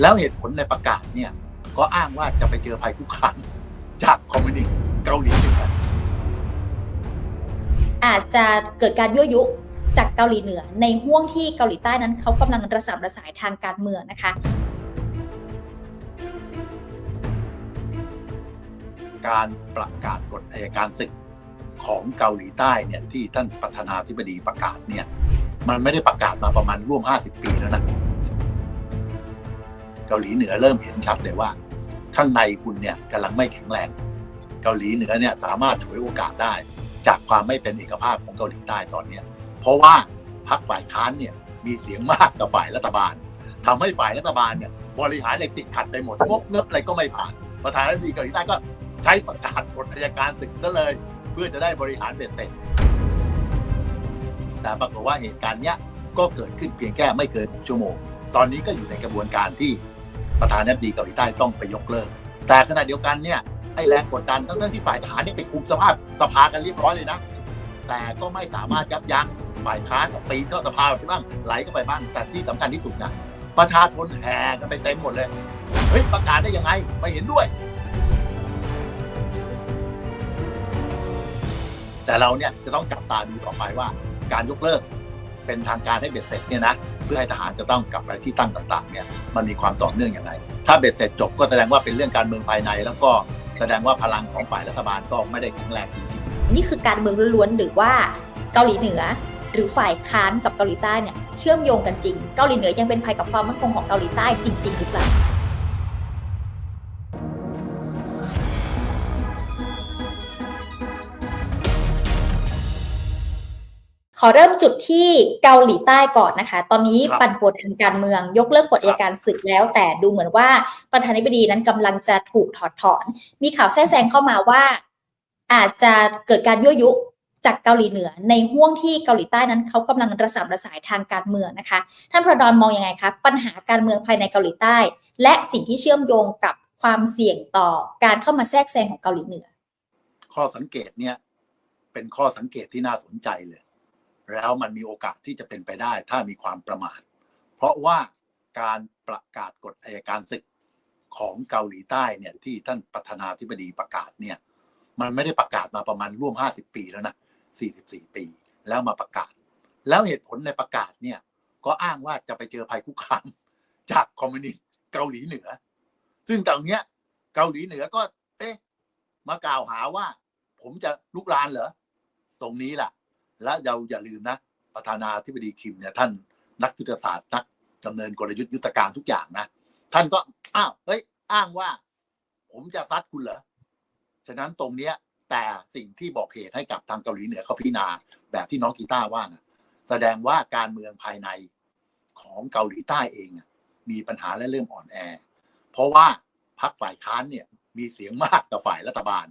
แล้วเหตุผลในประกาศเนี่ยก็อ้างว่าจะไปเจอภัยคุกคามจากคอมมิวนิสต์เกาหลีเหนืออาจจะเกิดการยั่วยุจากเกาหลีเหนือ ในห่วงที่เกาหลีใต้นั้นเขากำลังระสามระสายทางการเมืองนะคะ การประกาศกฎอัยการศึกของเกาหลีใต้เนี่ยที่ท่านประธานาธิบดีประกาศเนี่ยมันไม่ได้ประกาศมาประมาณร่วม 50 ปีแล้วนะ เกาหลีเหนือเริ่มเห็นชัดเลยว่า ข้างในคุณเนี่ยกำลังไม่แข็งแรง เกาหลีเหนือเนี่ยสามารถฉวยโอกาสได้ จากความไม่เป็นเอกภาพของเกาหลีใต้ตอนเนี้เพราะว่าพรรคฝ่ายค้านเนี่ยมีเสียงมากกับฝ่ายรัฐบาลทำให้ฝ่ายรัฐบาลเนี่ยบริหารอะไรติดขัดไปหมดงบเงบอะไรก็ไม่ผ่าน ประธานาธิบดีเกาหลีใต้ก็ใช้ประกาศกฎอัยการศึกซะเลย เพื่อจะได้บริหารเบ็ดเสร็จแต่ปรากฏว่าเหตุการณ์เนี้ยก็เกิดขึ้นเพียงแค่ไม่เกิน 6 ชั่วโมง ตอนนี้ก็อยู่ในกระบวนการที่ ประธานาธิบดีเกาหลีใต้ต้องไปยกเลิก แต่ขณะเดียวกันเนี่ยไอ้แรงกดดันทั้งๆที่ฝ่ายทหารเนี่ยไปคุมสภาพสภากันเรียบร้อยเลยนะ แต่ก็ไม่สามารถยับยั้งฝ่ายค้านปีนเข้าสภาไปบ้างไหลเข้าไปบ้างแต่ที่สำคัญที่สุดนะประชาชนแห่กันไปเต็มหมดเลยเฮ้ยประกาศได้ยังไงไม่เห็นด้วย แต่เราเนี่ยจะต้องจับตาดูต่อไปว่าการยกเลิก เป็นทางการให้เบ็ดเสร็จเนี่ยนะเพื่อให้ทหารจะต้องกลับไปที่ตั้งต่างๆเนี่ยมันมีความต่อเนื่องอย่างไรถ้าเบ็ดเสร็จจบก็แสดงว่าเป็นเรื่องการเมืองภายใน แล้วก็แสดงว่าพลังของฝ่ายรัฐบาลก็ไม่ได้แข็งแรงจริงๆนี่คือการเมืองล้วนๆหรือว่าเกาหลีเหนือ หรือฝ่ายค้านกับเกาหลีใต้เนี่ยเชื่อมโยงกันจริง เกาหลีเหนือยังเป็นภัยกับความมั่นคงของเกาหลีใต้จริง ๆ หรือเปล่า ขอเริ่มจุดที่เกาหลีใต้ก่อนนะคะ ตอนนี้ครับปั่นป่วนทางการเมือง ยกเลิกกฎอัยการศึกแล้ว แต่ดูเหมือนว่าประธานาธิบดีนั้นกำลังจะถูกถอดถอน มีข่าวแทรกแซงเข้ามาว่า อาจจะเกิดการยั่วยุจากเกาหลีเหนือ ในห่วงที่เกาหลีใต้นั้นเขากำลังระสามระสายทางการเมืองนะคะ ท่านพระดอนมองยังไงคะปัญหาการเมืองภายในเกาหลีใต้ และสิ่งที่เชื่อมโยงกับความเสี่ยงต่อการเข้ามาแทรกแซงของเกาหลีเหนือ ข้อสังเกตเนี่ยเป็นข้อสังเกตที่น่าสนใจเลย แล้วมันมีโอกาสที่จะเป็นไปได้ถ้ามีความประมาท เพราะว่าการประกาศกฎอัยการศึกของเกาหลีใต้เนี่ยที่ท่านประธานาธิบดีประกาศเนี่ยมันไม่ได้ประกาศมาประมาณร่วม 50 ปีแล้วนะ 44 ปี แล้วมาประกาศ แล้วเหตุผลในประกาศเนี่ยก็อ้างว่าจะไปเจอภัยคุกคามจากคอมมิวนิสต์เกาหลีเหนือ ซึ่งตอนเนี้ยเกาหลีเหนือก็ เอ๊ะมากล่าวหาว่า ผมจะลุกลานเหรอ ตรงนี้แหละ และเราอย่าลืมนะ ประธานาธิบดีคิมเนี่ยท่านนักยุทธศาสตร์นักดำเนินกลยุทธ์ยุทธการทุกอย่างนะ ท่านก็อ้าวเฮ้ยอ้างว่า ผมจะซัดคุณเหรอฉะนั้นตรงเนี้ยแต่สิ่งที่บอกเหตุให้กับทางเกาหลีเหนือเขาพิจารณาแบบที่น้องกีตาร์ว่านะแสดงว่าการเมืองภายในของเกาหลีใต้เองมีปัญหาและเรื่องอ่อนแอ เพราะว่าพรรคฝ่ายค้านเนี่ยมีเสียงมากกับฝ่ายรัฐบาล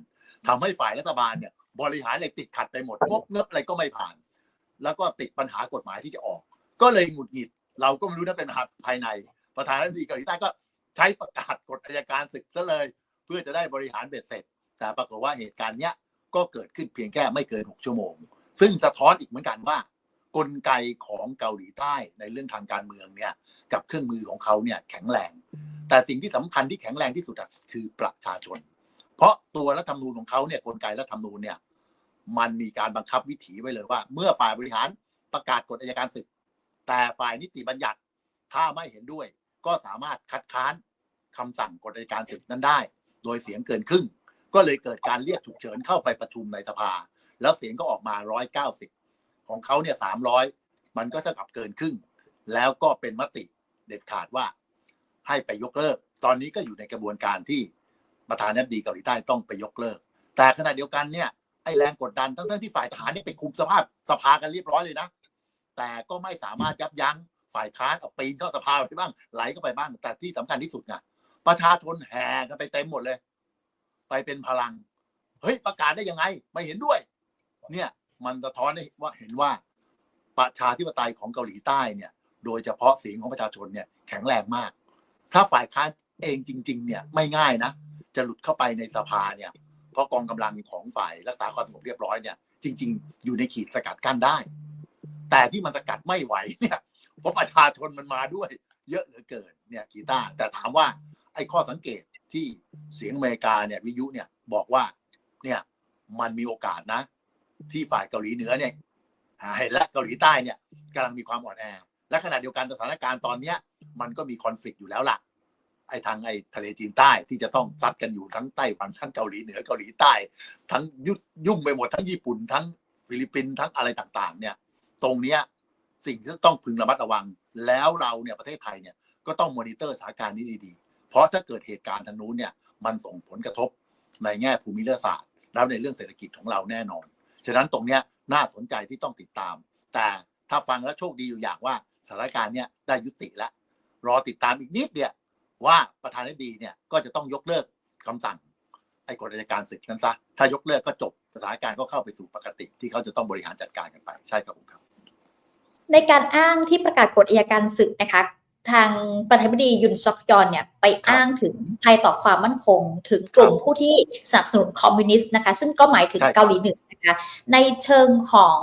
ทำให้ฝ่ายรัฐบาลเนี่ย บริหารอะไรติดขัดไปหมดงบเงบอะไรก็ไม่ผ่าน แล้วก็ติดปัญหากฎหมายที่จะออก ก็เลยหงุดหงิด เราก็ไม่รู้นะเป็นปัญหาภายใน ประธานาธิบดีเกาหลีใต้ก็ใช้ประกาศกฎอัยการศึกซะเลย เพื่อจะได้บริหารเบ็ดเสร็จ แต่ปรากฏว่าเหตุการณ์เนี้ยก็เกิดขึ้นเพียงแค่ไม่เกิน6ชั่วโมง ซึ่งสะท้อนอีกเหมือนกันว่า กลไกของเกาหลีใต้ในเรื่องทางการเมืองเนี่ยกับเครื่องมือของเขาเนี่ยแข็งแรง แต่สิ่งที่สำคัญที่แข็งแรงที่สุดอะคือประชาชน เพราะตัวรัฐธรรมนูญของเขาเนี่ยกลไกรัฐธรรมนูญเนี่ยมันมีการบังคับวิถีไว้เลยว่า เมื่อฝ่ายบริหารประกาศกฎอัยการศึก แต่ฝ่ายนิติบัญญัติถ้าไม่เห็นด้วย ก็สามารถคัดค้านคำสั่งกฎอัยการศึกนั้นได้ โดยเสียงเกินครึ่ง ก็เลยเกิดการเรียกฉุกเฉินเข้าไปประชุมในสภา แล้วเสียงก็ออกมา190ของเขาเนี่ย300มันก็เท่ากับเกินครึ่ง แล้วก็เป็นมติเด็ดขาดว่าให้ไปยกเลิก ตอนนี้ก็อยู่ในกระบวนการที่ ประธานาธิบดีเกาหลีใต้ต้องไปยกเลิก แต่ขณะเดียวกันเนี่ยไอ้แรงกดดันทั้งๆที่ฝ่ายทหารเนี่ยไปคุมสภาพสภากันเรียบร้อยเลยนะ แต่ก็ไม่สามารถยับยั้งฝ่ายค้านเอาปีนเข้าสภาไปบ้างไหลเข้าไปบ้าง แต่ที่สำคัญที่สุดไงประชาชนแห่กันไปเต็มหมดเลย ไปเป็นพลัง เฮ้ยประกาศได้ยังไง ไม่เห็นด้วย เนี่ยมันสะท้อนให้ว่าเห็นว่าประชาธิปไตยของเกาหลีใต้เนี่ย โดยเฉพาะเสียงของประชาชนเนี่ยแข็งแรงมาก ถ้าฝ่ายค้านเองจริง ๆ เนี่ยไม่ง่ายนะ จะหลุดเข้าไปในสภาเนี่ย เพราะกองกำลังของฝ่ายรักษาความสงบเรียบร้อยเนี่ย จริง ๆ อยู่ในขีดสกัดกั้นได้ แต่ที่มันสกัดไม่ไหวเนี่ยเพราะประชาชนมันมาด้วย เยอะเหลือเกินเนี่ยกีตาร์แต่ถามว่าไอ้ข้อสังเกตที่เสียงอเมริกาเนี่ยวิยุเนี่ยบอกว่าเนี่ยมันมีโอกาสนะ ที่ฝ่ายเกาหลีเหนือเนี่ยและเกาหลีใต้เนี่ยกำลังมีความอ่อนแอและขณะเดียวกันสถานการณ์ตอนเนี้ยมันก็มีคอน FLICT อยู่แล้วล่ะ ไอ้ทางไอ้ทะเลจีนใต้ที่จะต้องซัดกันอยู่ทั้งไต้หวันทั้งเกาหลีเหนือเกาหลีใต้ ทั้งยุยุ่งไปหมดทั้งญี่ปุ่นทั้งฟิลิปปินส์ทั้งอะไรต่างๆ เนี่ย ตรงเนี้ยสิ่งที่ต้องพึงระมัดระวัง แล้วเราเนี่ยประเทศไทยเนี่ยก็ต้องมอนิเตอร์สถานการณ์นี้ดีๆ เพราะถ้าเกิดเหตุการณ์ทางนู้นเนี่ยมันส่งผลกระทบในแง่ภูมิรัฐศาสตร์ แล้วในเรื่องเศรษฐกิจของเราแน่นอน ฉะนั้นตรงเนี้ยน่าสนใจที่ต้องติดตาม แต่ถ้าฟังแล้วโชคดีอยู่อย่างว่าสถานการณ์เนี่ยได้ยุติแล้วรอติดตามอีกนิดเดียว ว่าประธานาธิบดีเนี่ยก็จะต้องยกเลิกคำสั่งไอ้กฎอัยการศึกนั้นซะถ้ายกเลิกก็จบสถานการณ์ก็เข้าไปสู่ปกติ ที่เขาจะต้องบริหารจัดการกันไปใช่ครับผมครับ ในการอ้างที่ประกาศกฎอัยการศึกนะคะทางประธานาธิบดียุนซอกยอนเนี่ยไปอ้างถึงภัยต่อความมั่นคง ถึงกลุ่มผู้ที่สนับสนุนคอมมิวนิสต์นะคะ ซึ่งก็หมายถึงใช่ครับเกาหลีเหนือนะคะ ในเชิงของ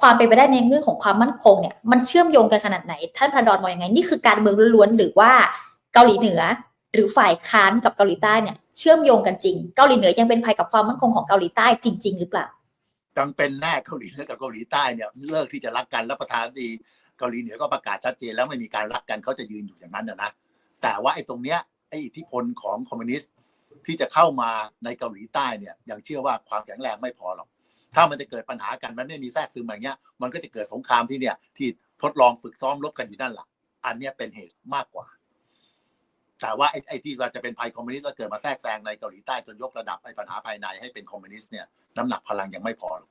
ความเป็นไปได้ในเรื่องของความมั่นคงเนี่ยมันเชื่อมโยงกันขนาดไหน ท่านพระดอนมองยังไง นี่คือการเมืองล้วนๆหรือว่าเกาหลีเหนือ หรือฝ่ายค้านกับเกาหลีใต้เนี่ยเชื่อมโยงกันจริง เกาหลีเหนือยังเป็นภัยกับความมั่นคงของเกาหลีใต้จริง ๆ หรือเปล่าจังเป็นแน่เกาหลีเหนือกับเกาหลีใต้เนี่ยเลิกที่จะรักกันแล้วประธานดีเกาหลีเหนือก็ประกาศชัดเจนแล้วไม่มีการรักกันเขาจะยืนอยู่อย่างนั้นนะนะแต่ว่าไอ้ตรงเนี้ยไอ้อิทธิพลของคอมมิวนิสต์ที่จะเข้ามาในเกาหลีใต้เนี่ยยังเชื่อว่าความแข็งแรงไม่พอหรอกถ้ามันจะเกิดปัญหากันมันไม่มีแทรกซึมอย่างเงี้ย มันก็จะเกิดสงครามที่เนี่ยที่ทดลองฝึกซ้อมรบกันอยู่นั่นแหละอันเนี้ยเป็นเหตุมากกว่า แต่ว่าไอ้ไอ้ที่ว่าจะเป็นภัยคอมมิวนิสต์แล้วเกิดมาแทรกแซงในเกาหลีใต้จนยกระดับไอ้ปัญหาภายในให้เป็นคอมมิวนิสต์เนี่ยน้ำหนักพลังยังไม่พอหรอก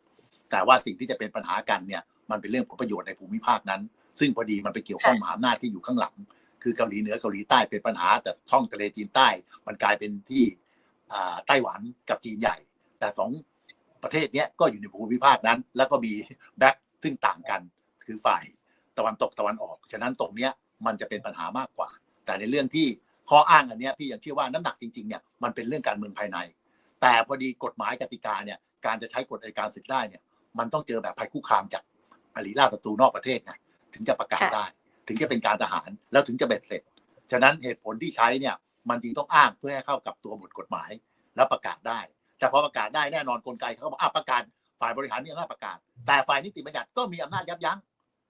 แต่ว่าสิ่งที่จะเป็นปัญหากันเนี่ยมันเป็นเรื่องผลประโยชน์ในภูมิภาคนั้น ซึ่งพอดีมันไปเกี่ยวข้องมหาอำนาจที่อยู่ข้างหลัง คือเกาหลีเหนือเกาหลีใต้เป็นปัญหา แต่ช่องทะเลจีนใต้ มันกลายเป็นที่อ่าไต้หวันกับจีนใหญ่ แต่สองประเทศเนี้ยก็อยู่ในภูมิภาคนั้น แล้วก็มีแบ็คซึ่งต่างกันคือฝ่ายตะวันตกตะวันออก ฉะนั้นตรงเนี้ยมันจะเป็นปัญหามากกว่า แต่ในเรื่องที่ ข้ออ้างอันเนี้ยพี่ยังเชื่อว่าน้ำหนักจริงๆเนี่ยมันเป็นเรื่องการเมืองภายใน แต่พอดีกฎหมายกติกาเนี่ยการจะใช้กฎอัยการศึกได้เนี่ยมันต้องเจอแบบภัยคุกคามจากอริราชศัตรูนอกประเทศไงถึงจะประกาศได้ ถึงจะเป็นการทหารแล้วถึงจะเบ็ดเสร็จ ฉะนั้นเหตุผลที่ใช้เนี่ยมันจึงต้องอ้างเพื่อให้เข้ากับตัวบทกฎหมาย แล้วประกาศได้ แต่พอประกาศได้แน่นอนกลไกเขาบอกอะประกาศฝ่ายบริหารมีอำนาจประกาศ แต่ฝ่ายนิติบัญญัติก็มีอำนาจยับยั้ง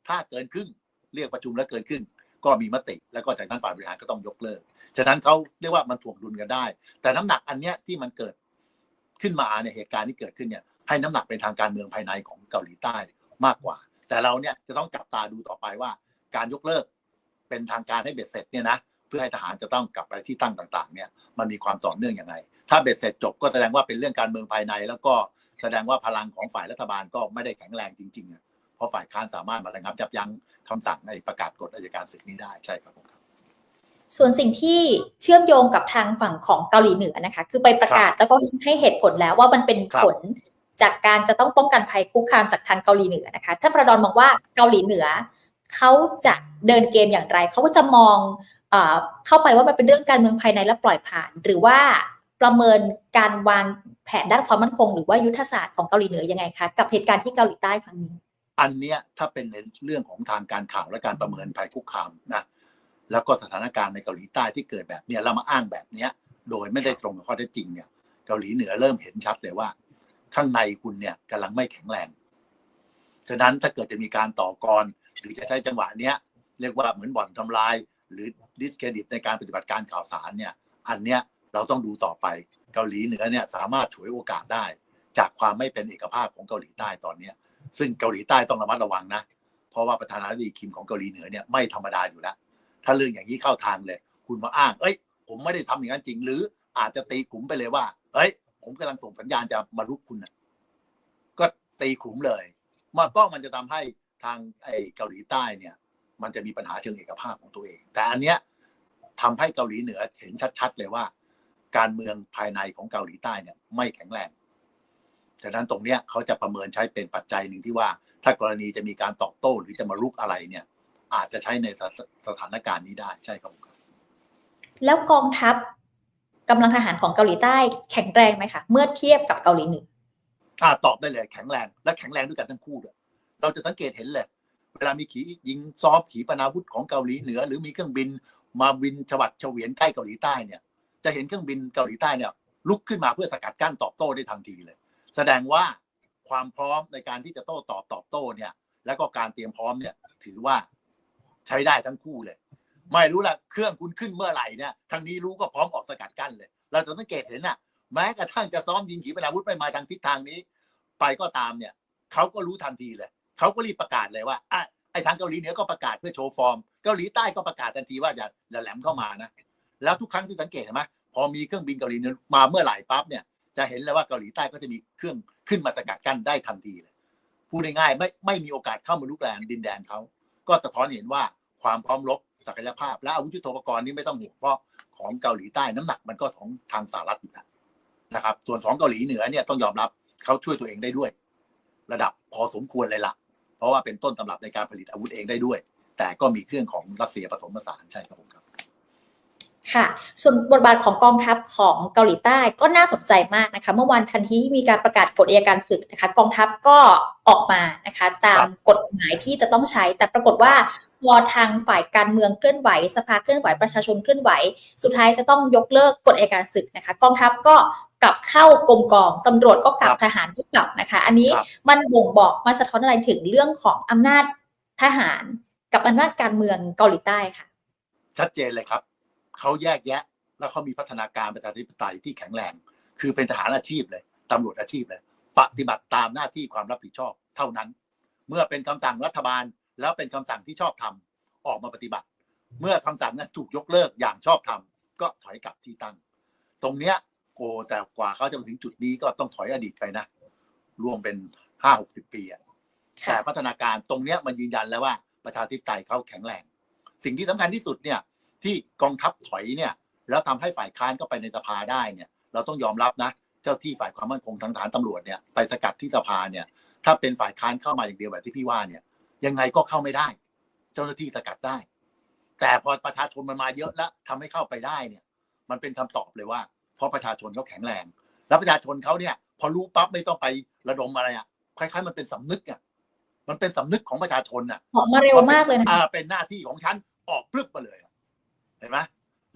ถ้าเกินครึ่งเรียกประชุมแล้วเกินครึ่ง ก็มีมติ แล้วก็จากนั้นฝ่ายบริหารก็ต้องยกเลิก ฉะนั้นเขาเรียกว่ามันถ่วงดุลกันได้ แต่น้ำหนักอันเนี้ยที่มันเกิดขึ้นมาเนี่ยเหตุการณ์ที่เกิดขึ้นเนี่ยให้น้ำหนักเป็นทางการเมืองภายในของเกาหลีใต้มากกว่า แต่เราเนี่ยจะต้องจับตาดูต่อไปว่า การยกเลิกเป็นทางการให้เบ็ดเสร็จเนี่ยนะเพื่อให้ทหารจะต้องกลับไปที่ตั้งต่างๆ เนี่ยมันมีความต่อเนื่องยังไง ถ้าเบ็ดเสร็จจบก็แสดงว่าเป็นเรื่องการเมืองภายใน แล้วก็แสดงว่าพลังของฝ่ายรัฐบาลก็ไม่ได้แข็งแรงจริงๆ เพราะฝ่ายค้านสามารถมาระงับยับยั้งคำสั่งในประกาศกฎอัยการศึกนี้ได้ใช่ครับผมครับ ส่วนสิ่งที่เชื่อมโยงกับทางฝั่งของเกาหลีเหนือนะคะ คือไปประกาศแล้วก็ให้เหตุผลแล้วว่ามันเป็นครับผลจากการจะต้องป้องกันภัยคุกคามจากทางเกาหลีเหนือนะคะท่านประดอนมองว่าเกาหลีเหนือเขาจะเดินเกมอย่างไร เขาก็จะมองเอ่อเข้าไปว่ามันเป็นเรื่องการเมืองภายในและปล่อยผ่าน หรือว่าประเมินการวางแผนด้านความมั่นคง หรือว่ายุทธศาสตร์ของเกาหลีเหนือยังไงคะกับเหตุการณ์ที่เกาหลีใต้ครั้งนี้ อันเนี้ยถ้าเป็นในเรื่องของทางการข่าวและการประเมินภัยคุกคามนะแล้วก็สถานการณ์ในเกาหลีใต้ที่เกิดแบบเนี้ยแล้วมาอ้างแบบเนี้ย โดยไม่ได้ตรงกับข้อเท็จจริงเนี่ย เกาหลีเหนือเริ่มเห็นชัดเลยว่า ข้างในคุณเนี่ยกำลังไม่แข็งแรงฉะนั้นถ้าเกิดจะมีการต่อกร หรือจะใช้จังหวะเนี้ยเรียกว่าเหมือนบ่อนทำลาย หรือดิสเครดิตในการปฏิบัติการข่าวสารเนี่ย อันเนี้ยเราต้องดูต่อไปเกาหลีเหนือเนี่ยสามารถฉวยโอกาสได้ จากความไม่เป็นเอกภาพของเกาหลีใต้ตอนเนี้ย ซึ่งเกาหลีใต้ต้องระมัดระวังนะ เพราะว่าประธานาธิบดีคิมของเกาหลีเหนือเนี่ยไม่ธรรมดาอยู่แล้ว ถ้าเรื่องอย่างนี้เข้าทางเลย คุณมาอ้าง เอ้ย ผมไม่ได้ทำอย่างนั้นจริง หรืออาจจะตีกลุ่มไปเลยว่า เอ้ย ผมกำลังส่งสัญญาณจะมาลุกคุณนะก็ตีกลุ่มเลยมาก็มันจะทำให้ทางไอ้เกาหลีใต้เนี่ย มันจะมีปัญหาเชิงเอกภาพของตัวเอง แต่อันเนี้ยทำให้เกาหลีเหนือเห็นชัด ๆ เลยว่า การเมืองภายในของเกาหลีใต้เนี่ย ไม่แข็งแรง ฉะนั้นตรงเนี้ยเขาจะประเมินใช้เป็นปัจจัยหนึ่งที่ว่า ถ้ากรณีจะมีการตอบโต้หรือจะมารุกอะไรเนี่ย อาจจะใช้ในสถสถานการณ์นี้ได้ใช่ครับผมครับแล้วกองทัพกำลังทหารของเกาหลีใต้แข็งแรงไหมคะเมื่อเทียบกับเกาหลีเหนืออ่าตอบได้เลยแข็งแรงและแข็งแรงด้วยกันทั้งคู่ด้วยเราจะสังเกตเห็นเลย เวลามีขียิงซ้อมขีปนาวุธของเกาหลีเหนือ หรือมีเครื่องบินมาบินฉวัดเฉวียนใกล้เกาหลีใต้เนี่ย จะเห็นเครื่องบินเกาหลีใต้เนี่ยลุกขึ้นมาเพื่อสกัดกั้นตอบโต้ได้ทันทีเลย แสดงว่าความพร้อมในการที่จะโต้ตอบตอบโต้เนี่ย แล้วก็การเตรียมพร้อมเนี่ย ถือว่าใช้ได้ทั้งคู่เลย ไม่รู้ละเครื่องคุณขึ้นเมื่อไหร่เนี่ยทางนี้รู้ก็พร้อมออกสกัดกั้นเลย เราจะสังเกตเห็นน่ะ แม้กระทั่งจะซ้อมยิงขีปนาวุธไปมาทางทิศทางนี้ ไปก็ตามเนี่ยเขาก็รู้ทันทีเลยเขาก็รีบประกาศเลยว่าอะไอ้ทางเกาหลีเหนือก็ประกาศเพื่อโชว์ฟอร์มเกาหลีใต้ก็ประกาศทันทีว่าอย่าอย่าแหลมเข้ามานะแล้วทุกครั้งที่สังเกตเห็นไหมพอมีเครื่องบินเกาหลีเหนือมาเมื่อไหร่ปั๊บเนี่ย จะเห็นเลยว่าเกาหลีใต้ก็จะมีเครื่องขึ้นมาสกัดกั้นได้ทันทีเลยพูดง่ายๆไม่ไม่มีโอกาสเข้ามาลุกแลนดินแดนเขาก็สะท้อนเห็นว่าความพร้อมรบศักยภาพ และอาวุธยุทโธปกรณ์นี้ไม่ต้องห่วงเพราะของเกาหลีใต้น้ำหนักมันก็ของทางสหรัฐอยู่แล้วนะครับ ส่วนของเกาหลีเหนือเนี่ยต้องยอมรับเขาช่วยตัวเองได้ด้วย ระดับพอสมควรเลยล่ะ เพราะว่าเป็นต้นตำรับในการผลิตอาวุธเองได้ด้วย แต่ก็มีเครื่องของรัสเซียผสมผสานใช่ครับผมครับ ค่ะ ส่วนบทบาทของกองทัพของเกาหลีใต้ก็น่าสนใจมากนะคะ เมื่อวันทันทีที่มีการประกาศกฎอัยการศึกนะคะ กองทัพก็ออกมานะคะ ตามกฎหมายที่จะต้องใช้ แต่ปรากฏว่าพอทางฝ่ายการเมืองเคลื่อนไหว สภาเคลื่อนไหวประชาชนเคลื่อนไหว สุดท้ายจะต้องยกเลิกกฎอัยการศึกนะคะ กองทัพก็กลับเข้ากรมกองตำรวจก็กลับครับทหารก็กลับนะคะ อันนี้ครับมันบ่งบอกมาสะท้อนอะไรถึงเรื่องของอำนาจทหาร กับอำนาจการเมืองเกาหลีใต้ค่ะ ชัดเจนเลยครับ เขาแยกแยะ แล้วเขามีพัฒนาการประชาธิปไตยที่แข็งแรง คือเป็นทหารอาชีพเลยตำรวจอาชีพเลย ปฏิบัติตามหน้าที่ความรับผิดชอบเท่านั้น เมื่อเป็นคำสั่งรัฐบาล แล้วเป็นคำสั่งที่ชอบทำออกมาปฏิบัติ เมื่อคำสั่งนั้นถูกยกเลิกอย่างชอบทำก็ถอยกลับที่ตั้ง ตรงเนี้ยโกแต่กว่าเขาจะมาถึงจุดนี้ก็ต้องถอยอดีตไปนะรวมเป็นห้าหกสิบปีอะแต่พัฒนาการตรงเนี้ยมันยืนยันแล้วว่าประชาธิปไตยเขาแข็งแรง สิ่งที่สำคัญที่สุดเนี่ย ที่กองทัพถอยเนี่ย แล้วทำให้ฝ่ายค้านก็ไปในสภาได้เนี่ย เราต้องยอมรับนะ เจ้าที่ฝ่ายความมั่นคงทางฐานตำรวจเนี่ยไปสกัดที่สภาเนี่ย ถ้าเป็นฝ่ายค้านเข้ามาอย่างเดียวแบบที่พี่ว่าเนี่ย ยังไงก็เข้าไม่ได้ เจ้าหน้าที่สกัดได้ แต่พอประชาชนมันมาเยอะแล้วทำให้เข้าไปได้เนี่ย มันเป็นคำตอบเลยว่า เพราะประชาชนเขาแข็งแรง แล้วประชาชนเขาเนี่ย พอรู้ปั๊บไม่ต้องไประดมอะไรอะคล้ายๆมันเป็นสำนึกอะมันเป็นสำนึกของประชาชนอะออกมาเร็วมากเลยนะคะอ่าเป็นหน้าที่ของฉันออกพลึบมาเลยอะ เห็นไหม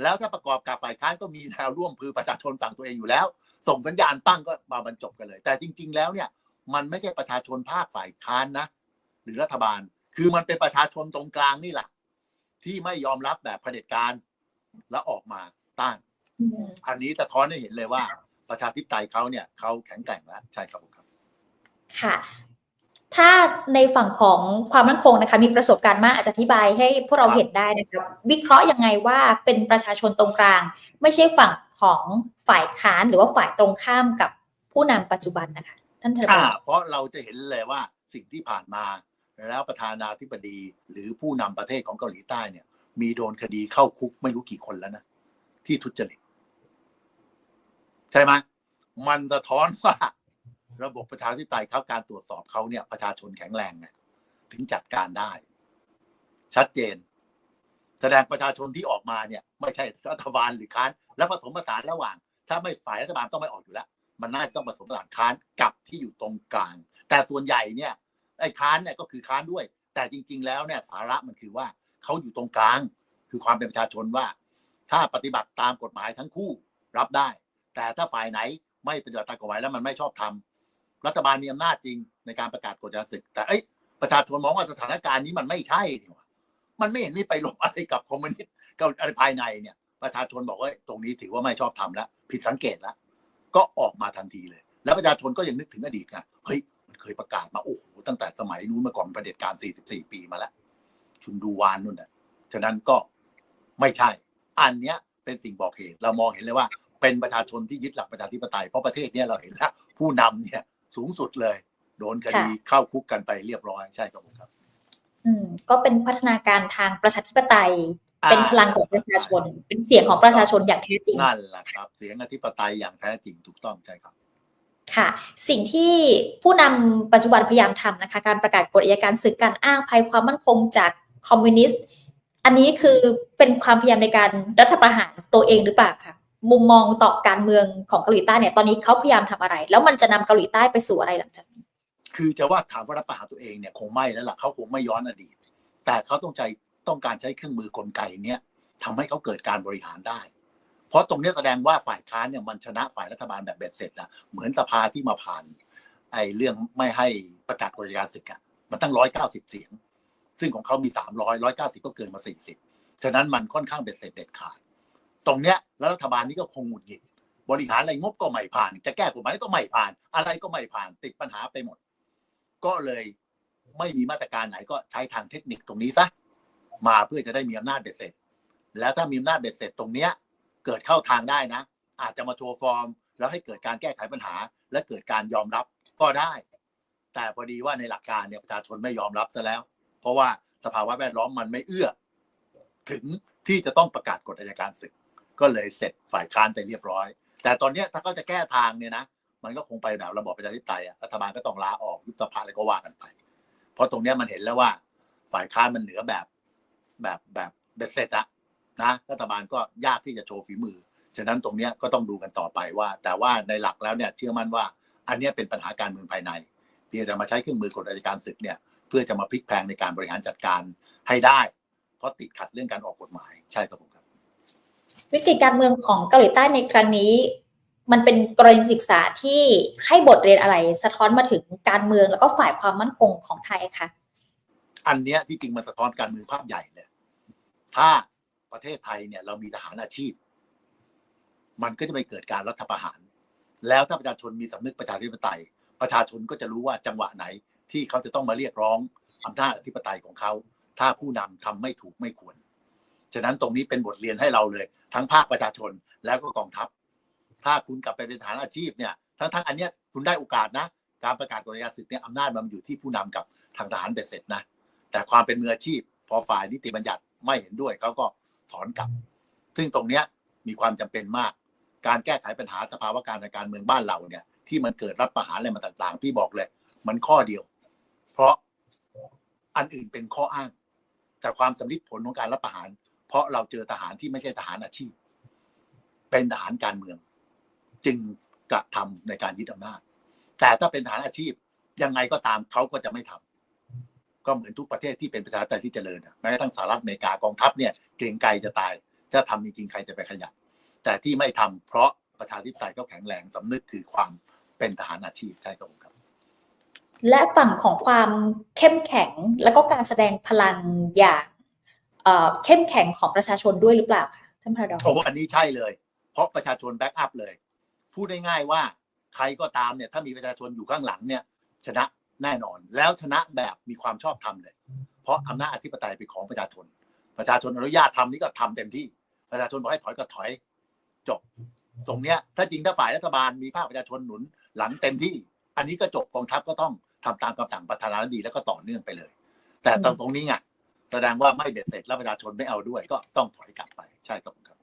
แล้วถ้าประกอบกับฝ่ายค้านก็มีแนวร่วมคือประชาชนสั่งตัวเองอยู่แล้ว ส่งสัญญาณปั้งก็มาบรรจบกันเลย แต่จริง ๆ แล้วเนี่ย มันไม่ใช่ประชาชนภาคฝ่ายค้านนะ หรือรัฐบาล คือมันเป็นประชาชนตรงกลางนี่แหละที่ไม่ยอมรับแบบเผด็จการ แล้วออกมาต้านอืมอันนี้สะท้อนให้เห็นเลยว่า ประชาธิปไตยเขาเนี่ยเขาแข็งแกร่งแล้วใช่ครับผมครับ ค่ะ ถ้าในฝั่งของความมั่นคงนะคะมีประสบการณ์มากอาจจะอธิบายให้พวกเราครับเห็นได้นะครับวิเคราะห์ยังไงว่าเป็นประชาชนตรงกลาง ไม่ใช่ฝั่งของฝ่ายค้านหรือว่าฝ่ายตรงข้ามกับผู้นำปัจจุบันนะคะท่านเทอ่าระเพราะเราจะเห็นเลยว่าสิ่งที่ผ่านมาแล้วประธานาธิบดีหรือผู้นำประเทศของเกาหลีใต้เนี่ย มีโดนคดีเข้าคุกไม่รู้กี่คนแล้วนะ ที่ทุจริต ใช่ไหมมันสะท้อนว่า ระบบประชาธิปไตยเขาการตรวจสอบเขาเนี่ยประชาชนแข็งแรงไงถึงจัดการได้ ชัดเจน แสดงประชาชนที่ออกมาเนี่ย ไม่ใช่รัฐบาลหรือค้าน และผสมผสานระหว่าง ถ้าไม่ฝ่ายรัฐบาลต้องไม่ออกอยู่แล้ว มันน่าจะต้องผสมผสานค้านกับที่อยู่ตรงกลาง แต่ส่วนใหญ่เนี่ยไอ้ค้านเนี่ยก็คือค้านด้วย แต่จริง ๆ แล้วเนี่ยสาระมันคือว่าเขาอยู่ตรงกลาง คือความเป็นประชาชนว่า ถ้าปฏิบัติตามกฎหมายทั้งคู่รับได้ แต่ถ้าฝ่ายไหนไม่ปฏิบัติตามกฎหมายแล้วมันไม่ชอบทำ รัฐบาลมีอำนาจจริงในการประกาศกฎการศึก แต่เอ้ยประชาชนมองว่าสถานการณ์นี้มันไม่ใช่นี่ว่ามันไม่เห็นมีไปลบอะไรกับคอมมิวนิสต์กับอะไรภายในเนี่ย ประชาชนบอกว่าตรงนี้ถือว่าไม่ชอบทำแล้วผิดสังเกตแล้วก็ออกมาทันทีเลย แล้วประชาชนก็ยังนึกถึงอดีตไงเฮ้ยมันเคยประกาศมาโอ้โหตั้งแต่สมัยนู้นเมื่อก่อนเด็จการ 44 ปีมาแล้ว ชุนดูวานนู่นน่ะฉะนั้นก็ไม่ใช่ อันเนี้ยเป็นสิ่งบอกเหตุเรามองเห็นเลยว่า เป็นประชาชนที่ยึดหลักประชาธิปไตยเพราะประเทศเนี้ยเราเห็นแล้วผู้นำเนี่ย สูงสุดเลย โดนคดีเข้าคุกกันไปเรียบร้อยใช่ครับผมครับ อืมก็เป็นพัฒนาการทางประชาธิปไตยอ่าเป็นพลังของประชาชน เป็นเสียงของประชาชนอย่างแท้จริงนั่นแหละครับ เสียงอธิปไตยอย่างแท้จริงถูกต้องใช่ครับค่ะสิ่งที่ผู้นำปัจจุบันพยายามทำนะคะการประกาศกฎอัยการศึกการอ้างภัยความมั่นคงจากคอมมิวนิสต์ อันนี้คือเป็นความพยายามในการรัฐประหารตัวเองหรือเปล่าคะ มุมมองต่อการเมืองของเกาหลีใต้เนี่ยตอนนี้เขาพยายามทำอะไร แล้วมันจะนำเกาหลีใต้ไปสู่อะไรหลังจากนี้ คือจะว่าถามว่ารัฐประหารตัวเองเนี่ยคงไม่แล้วล่ะเขาคงไม่ย้อนอดีต แต่เขาต้องใจต้องการใช้เครื่องมือกลไกเนี้ยทำให้เขาเกิดการบริหารได้ เพราะตรงนี้แสดงว่าฝ่ายค้านเนี่ยมันชนะฝ่ายรัฐบาลแบบเบ็ดเสร็จนะเหมือนสภาที่มาผ่าน ไอ้เรื่องไม่ให้ประกาศกฎการศึกอะมันตั้งร้อยเก้าสิบเสียง ซึ่งของเขามีสามร้อยร้อยเก้าสิบก็เกินมาสี่สิบฉะนั้นมันค่อนข้างเบ็ดเสร็จเด็ดขาด ตรงเนี้ยแล้วรัฐบาลนี้ก็คงหงุดหงิดบริหารอะไรงบก็ไม่ผ่าน จะแก้กฎหมายก็ไม่ผ่าน อะไรก็ไม่ผ่านติดปัญหาไปหมด ก็เลยไม่มีมาตรการไหนก็ใช้ทางเทคนิคตรงนี้ซะมาเพื่อจะได้มีอำนาจเบ็ดเสร็จ แล้วถ้ามีอำนาจเบ็ดเสร็จตรงเนี้ยเกิดเข้าทางได้นะ อาจจะมาโชว์ฟอร์ม แล้วให้เกิดการแก้ไขปัญหา และเกิดการยอมรับก็ได้ แต่พอดีว่าในหลักการเนี่ยประชาชนไม่ยอมรับซะแล้ว เพราะว่าสภาวะแวดล้อมมันไม่เอื้อ ถึงที่จะต้องประกาศกฎอัยการศึก ก็เลยเสร็จฝ่ายค้านไปเรียบร้อย แต่ตอนนี้ถ้าเขาจะแก้ทางเนี่ยนะมันก็คงไปแบบระบอบประชาธิปไตยอะรัฐบาลก็ต้องลาออกยุบสภาอะไรก็ว่ากันไป เพราะตรงนี้มันเห็นแล้วว่า ฝ่ายค้านมันเหนือแบบแบบแบบเบ็ดเสร็จอะนะรัฐบาลก็ยากที่จะโชว์ฝีมือ ฉะนั้นตรงนี้ก็ต้องดูกันต่อไปว่า แต่ว่าในหลักแล้วเนี่ยเชื่อมั่นว่า อันนี้เป็นปัญหาการเมืองภายใน เพียงแต่มาใช้เครื่องมือกฎอัยการศึกเนี่ยเพื่อจะมาพลิกแพลงในการบริหารจัดการให้ได้ เพราะติดขัดเรื่องการออกกฎหมายใช่ครับผมครับ วิกฤตการเมืองของเกาหลีใต้ในครั้งนี้ มันเป็นกรณีศึกษาที่ให้บทเรียนอะไร สะท้อนมาถึงการเมืองแล้วก็ฝ่ายความมั่นคงของไทยคะอันเนี้ยที่จริงมันสะท้อนการเมืองภาพใหญ่เลยถ้าประเทศไทยเนี่ย เรามีทหารอาชีพ มันก็จะไม่เกิดการรัฐประหาร แล้วถ้าประชาชนมีสำนึกประชาธิปไตย ประชาชนก็จะรู้ว่าจังหวะไหนที่เขาจะต้องมาเรียกร้องอำนาจอธิปไตยของเขา ถ้าผู้นำทำไม่ถูกไม่ควร ฉะนั้นตรงนี้เป็นบทเรียนให้เราเลย ทั้งภาคประชาชนแล้วก็กองทัพ ถ้าคุณกลับไปเป็นทหารอาชีพเนี่ยทั้งทั้งๆอันเนี้ยคุณได้โอกาสนะ การประกาศกฎยาศึกเนี่ยอำนาจมันอยู่ที่ผู้นำกับทางทหารเบ็ดเสร็จนะ แต่ความเป็นมืออาชีพ พอฝ่ายนิติบัญญัติไม่เห็นด้วยเขาก็ถอนกลับ ซึ่งตรงเนี้ยมีความจำเป็นมาก การแก้ไขปัญหาสภาวะการทางการเมืองบ้านเราเนี่ยที่มันเกิดรัฐประหารอะไรมาต่างๆ ที่บอกเลย มันข้อเดียว เพราะอันอื่นเป็นข้ออ้าง จากความสำลิดผลของการรัฐประหาร เพราะเราเจอทหารที่ไม่ใช่ทหารอาชีพ เป็นทหารการเมือง จึงกระทำในการยึดอำนาจ แต่ถ้าเป็นทหารอาชีพ ยังไงก็ตามเขาก็จะไม่ทำก็เหมือนทุกประเทศที่เป็นประชาธิปไตยที่เจริญแม้กระทั่งสหรัฐอเมริกากองทัพเนี่ยเกรงไกรจะตาย ถ้าทำจริงๆใครจะไปขยับแต่ที่ไม่ทำเพราะประชาธิปไตยก็แข็งแรงสำนึกคือความเป็นทหารอาชีพใช่ครับผมครับ และฝั่งของความเข้มแข็งแล้วก็การแสดงพลังอย่าง เข้มแข็งของประชาชนด้วยหรือเปล่าคะท่านพระดอนโอ้โหอันนี้ใช่เลย เพราะประชาชนแบ็กอัพเลย พูดง่ายๆว่าใครก็ตามเนี่ยถ้ามีประชาชนอยู่ข้างหลังเนี่ยชนะแน่นอนแล้วชนะแบบมีความชอบธรรมเลย เพราะอำนาจอธิปไตยเป็นของประชาชน ประชาชนอนุญาตทำนี่ก็ทำเต็มที่ ประชาชนบอกให้ถอยก็ถอย จบ ตรงเนี้ยถ้าจริงถ้าฝ่ายรัฐบาลมีภาคประชาชนหนุนหลังเต็มที่ อันนี้ก็จบกองทัพก็ต้องทำตามคำสั่งประธานาธิบดีแล้วก็ต่อเนื่องไปเลย แต่ตรงตรงนี้ไง แสดงว่าไม่เบ็ดเสร็จแล้วประชาชนไม่เอาด้วย ก็ต้องถอยกลับไปใช่ครับผมครับ